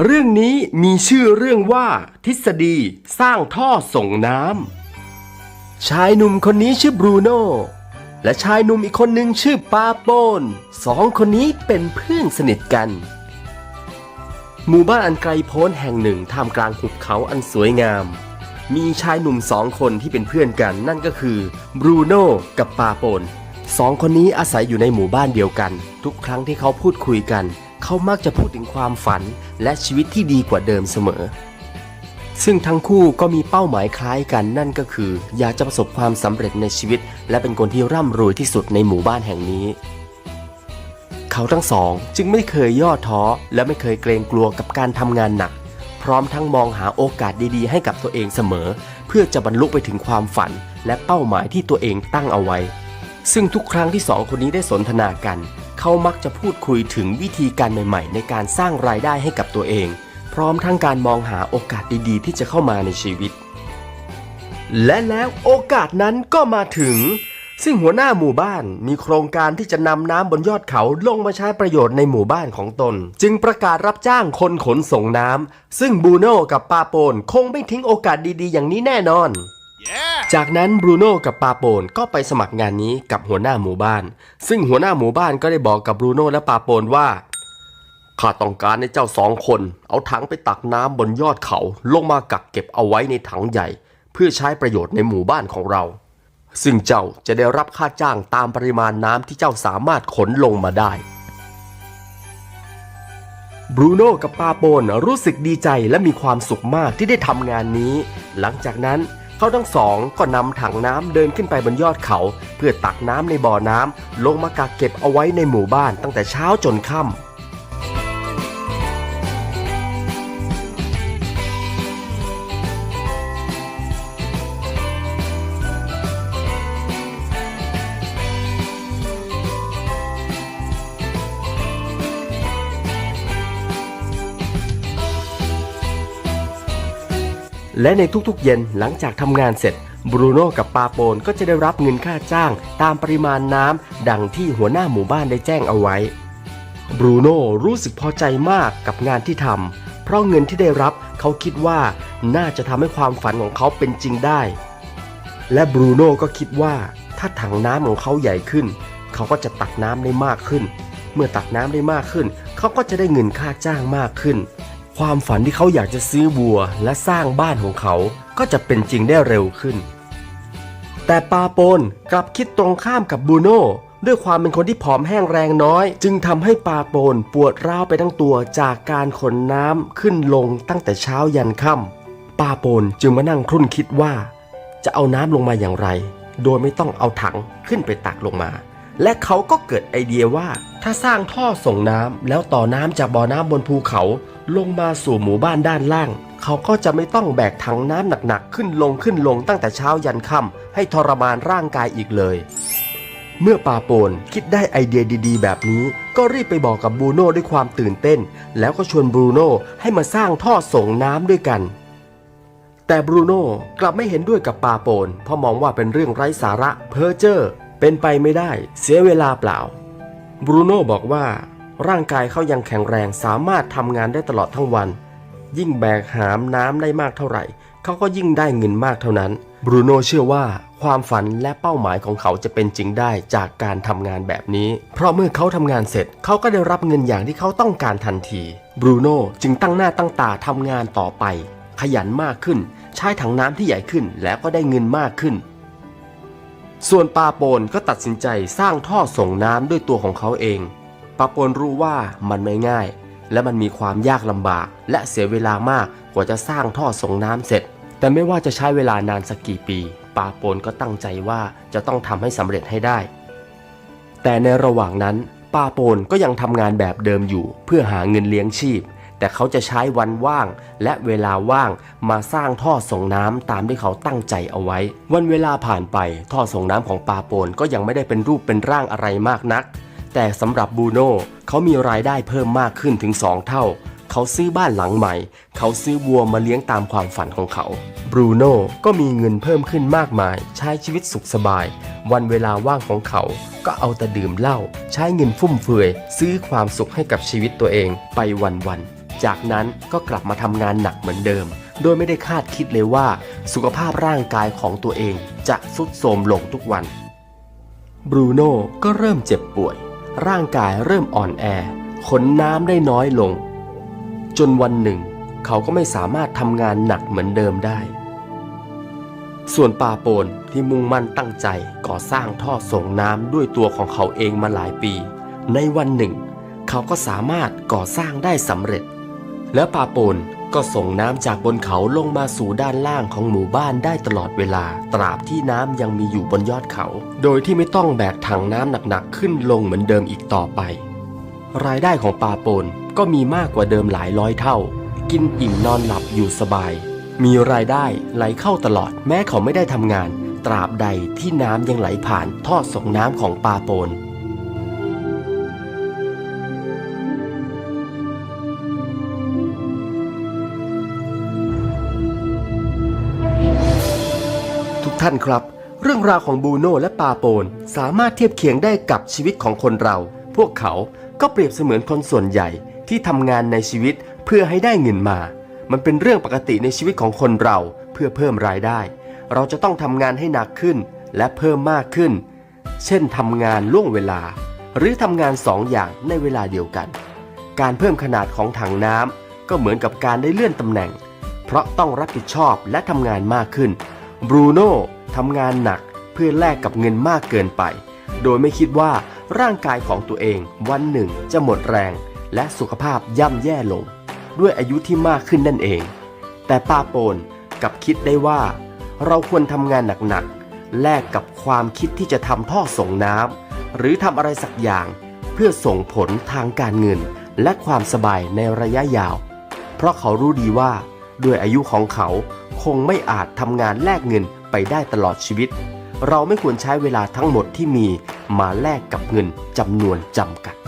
เรื่องนี้มีชื่อเรื่องว่า ทฤษฎีสร้างท่อส่งน้ำชายหนุ่มคนนี้ชื่อบรูโน่และชายหนุ่มอีกคนหนึ่งชื่อปาโปนสองคนนี้เป็นเพื่อนสนิทกัน หมู่บ้านอันไกลโพ้นแห่งหนึ่งท่ามกลางหุบเขาอันสวยงาม มีชายหนุ่มสองคนที่เป็นเพื่อนกัน นั่นก็คือบรูโน่กับปาโปนสองคนนี้อาศัยอยู่ในหมู่บ้านเดียวกัน ทุกครั้งที่เขาพูดคุยกัน เขามักจะพูดถึงความฝันและชีวิตที่ดีกว่าเดิมเสมอ ซึ่งทั้งคู่ก็มีเป้าหมายคล้ายกันนั่นก็คือ อยากจะประสบความสำเร็จในชีวิต และเป็นคนที่ร่ำรวยที่สุดในหมู่บ้านแห่งนี้ เขาทั้งสองจึงไม่เคยย่อท้อและไม่เคยเกรงกลัวกับการทำงานหนัก พร้อมทั้งมองหาโอกาสดีๆ ให้กับตัวเองเสมอ เพื่อจะบรรลุไปถึงความฝัน และเป้าหมายที่ตัวเองตั้งเอาไว้ ซึ่งทุกครั้งที่สองคนนี้ได้สนทนากัน เขามักจะพูดคุยถึงวิธีการใหม่ๆ ในการสร้างรายได้ให้กับตัวเอง พร้อมทั้งการมองหาโอกาสดีๆ ที่จะเข้ามาในชีวิต และแล้วโอกาสนั้นก็มาถึง ซึ่งหัวหน้าหมู่บ้านมีโครงการที่จะนำน้ำบนยอดเขาลงมาใช้ประโยชน์ในหมู่บ้านของตน จึงประกาศรับจ้างคนขนส่งน้ำซึ่งบูโน่กับปาโปนคงไม่ทิ้งโอกาสดีๆ อย่างนี้แน่นอน จากนั้นบรูโน่กับปาโปนก็ไปสมัครงานนี้กับหัวหน้าหมู่บ้าน ซึ่งหัวหน้าหมู่บ้านก็ได้บอกกับบรูโน่และปาโปนว่าข้าต้องการให้เจ้าสองคน เอาถังไปตักน้ำบนยอดเขาลงมากักเก็บเอาไว้ในถังใหญ่ เพื่อใช้ประโยชน์ในหมู่บ้านของเรา ซึ่งเจ้าจะได้รับค่าจ้างตามปริมาณน้ำที่เจ้าสามารถขนลงมาได้บรูโน่กับปาโปนรู้สึกดีใจและมีความสุขมากที่ได้ทำงานนี้ หลังจากนั้น เขาทั้งสองก็นำถังน้ำเดินขึ้นไปบนยอดเขา เพื่อตักน้ำในบ่อน้ำลงมากักเก็บเอาไว้ในหมู่บ้านตั้งแต่เช้าจนค่ำ และในทุกๆเย็นหลังจากทำงานเสร็จบรูโน่กับปาโปนก็จะได้รับเงินค่าจ้างตามปริมาณน้ำดังที่หัวหน้าหมู่บ้านได้แจ้งเอาไว้บรูโน่รู้สึกพอใจมากกับงานที่ทำเพราะเงินที่ได้รับเขาคิดว่าน่าจะทำให้ความฝันของเขาเป็นจริงได้ และบรูโน่ก็คิดว่าถ้าถังน้ำของเขาใหญ่ขึ้น เขาก็จะตักน้ำได้มากขึ้น เมื่อตักน้ำได้มากขึ้น เขาก็จะได้เงินค่าจ้างมากขึ้น ความฝันที่เขาอยากจะซื้อวัวและสร้างบ้านของเขาก็จะเป็นจริงได้เร็วขึ้น แต่ปาโปนกลับคิดตรงข้ามกับบูโน่ด้วยความเป็นคนที่ผอมแห้งแรงน้อย จึงทำให้ปาโปนปวดร้าวไปทั้งตัวจากการขนน้ำขึ้นลงตั้งแต่เช้ายันค่ำปาโปนจึงมานั่งครุ่นคิดว่า จะเอาน้ำลงมาอย่างไร โดยไม่ต้องเอาถังขึ้นไปตักลงมา และเขาก็เกิดไอเดียว่า ถ้าสร้างท่อส่งน้ำแล้วต่อน้ำจากบ่อน้ำบนภูเขา ลงมาสู่หมู่บ้านด้านล่าง เขาก็จะไม่ต้องแบกถังน้ำหนักๆขึ้นลงขึ้นลงตั้งแต่เช้ายันค่ำให้ทรมานร่างกายอีกเลย เมื่อปาโปนคิดได้ไอเดียดีๆ แบบนี้ ก็รีบไปบอกกับบรูโน่ด้วยความตื่นเต้น แล้วก็ชวนบรูโน่ให้มาสร้างท่อส่งน้ำด้วยกันแต่บรูโน่กลับไม่เห็นด้วยกับปาโปนเพราะมองว่าเป็นเรื่องไร้สาระเพ้อเจ้อ เป็นไปไม่ได้เสียเวลาเปล่า บรูโน่บอกว่า ร่างกายเขายังแข็งแรงสามารถทำงานได้ตลอดทั้งวัน ยิ่งแบกหามน้ำได้มากเท่าไหร่ เขาก็ยิ่งได้เงินมากเท่านั้น บรูโน่เชื่อว่าความฝันและเป้าหมายของเขาจะเป็นจริงได้จากการทำงานแบบนี้ เพราะเมื่อเขาทำงานเสร็จเขาก็ได้รับเงินอย่างที่เขาต้องการทันที บรูโน่จึงตั้งหน้าตั้งตาทำงานต่อไป ขยันมากขึ้น ใช้ถังน้ำที่ใหญ่ขึ้นแล้วก็ได้เงินมากขึ้น ส่วนปาโปนก็ตัดสินใจสร้างท่อส่งน้ำด้วยตัวของเขาเอง ปาโปนรู้ว่ามันไม่ง่าย และมันมีความยากลำบาก และเสียเวลามากกว่าจะสร้างท่อส่งน้ำเสร็จ แต่ไม่ว่าจะใช้เวลานานสักกี่ปี ปาโปนก็ตั้งใจว่าจะต้องทำให้สำเร็จให้ได้ แต่ในระหว่างนั้น ปาโปนก็ยังทำงานแบบเดิมอยู่ เพื่อหาเงินเลี้ยงชีพ แต่เขาจะใช้วันว่างและเวลาว่างมาสร้างท่อส่งน้ำตามที่เขาตั้งใจเอาไว้ วันเวลาผ่านไปท่อส่งน้ำของปาโปนก็ยังไม่ได้เป็นรูปเป็นร่างอะไรมากนัก แต่สำหรับบูโน่เขามีรายได้เพิ่มมากขึ้นถึง 2 เท่า เขาซื้อบ้านหลังใหม่ เขาซื้อวัวมาเลี้ยงตามความฝันของเขาบรูโน่ก็มีเงินเพิ่มขึ้นมากมาย ใช้ชีวิตสุขสบาย วันเวลาว่างของเขา ก็เอาแต่ดื่มเหล้าใช้เงินฟุ่มเฟือย ซื้อความสุขให้กับชีวิตตัวเองไปวันๆ จากนั้นก็กลับมาทำงานหนักเหมือนเดิม โดยไม่ได้คาดคิดเลยว่า สุขภาพร่างกายของตัวเองจะทรุดโทรมลงทุกวัน บรูโน่ก็เริ่มเจ็บป่วย ร่างกายเริ่มอ่อนแอ ขนน้ำได้น้อยลง จนวันหนึ่ง เขาก็ไม่สามารถทำงานหนักเหมือนเดิมได้ ส่วนปาโปนที่มุ่งมั่นตั้งใจก่อสร้างท่อส่งน้ำด้วยตัวของเขาเองมาหลายปี ในวันหนึ่ง เขาก็สามารถก่อสร้างได้สำเร็จ แล้วปาปนก็ส่งน้ำจากบนเขาลงมาสู่ด้านล่างของหมู่บ้านได้ตลอดเวลา ตราบที่น้ำยังมีอยู่บนยอดเขา โดยที่ไม่ต้องแบกถังน้ำหนักๆขึ้นลงเหมือนเดิมอีกต่อไป รายได้ของปาปนก็มีมากกว่าเดิมหลายร้อยเท่า กินอิ่มนอนหลับอยู่สบาย มีรายได้ไหลเข้าตลอดแม้เขาไม่ได้ทำงาน ตราบใดที่น้ำยังไหลผ่านท่อส่งน้ำของปาปน ท่านครับ เรื่องราวของบูโน่และปาโปนสามารถเทียบเคียงได้กับชีวิตของคนเรา พวกเขาก็เปรียบเสมือนคนส่วนใหญ่ที่ทำงานในชีวิตเพื่อให้ได้เงินมา มันเป็นเรื่องปกติในชีวิตของคนเราเพื่อเพิ่มรายได้ เราจะต้องทำงานให้หนักขึ้นและเพิ่มมากขึ้น เช่นทำงานล่วงเวลา หรือทำงานสองอย่างในเวลาเดียวกัน การเพิ่มขนาดของถังน้ำก็เหมือนกับการได้เลื่อนตำแหน่ง เพราะต้องรับผิดชอบและทำงานมากขึ้น บรูโน่ทำงานหนักเพื่อแลกกับเงินมากเกินไป โดยไม่คิดว่าร่างกายของตัวเองวันหนึ่งจะหมดแรง และสุขภาพย่ำแย่ลง ด้วยอายุที่มากขึ้นนั่นเอง แต่ป้าโปนกับคิดได้ว่า เราควรทำงานหนักๆแลกกับความคิดที่จะทำท่อส่งน้ำหรือทำอะไรสักอย่างเพื่อส่งผลทางการเงินและความสบายในระยะยาว เพราะเขารู้ดีว่า ด้วยอายุของเขา คงไม่อาจทำงานแลกเงินไปได้ตลอดชีวิต เราไม่ควรใช้เวลาทั้งหมดที่มีมาแลกกับเงินจำนวนจำกัด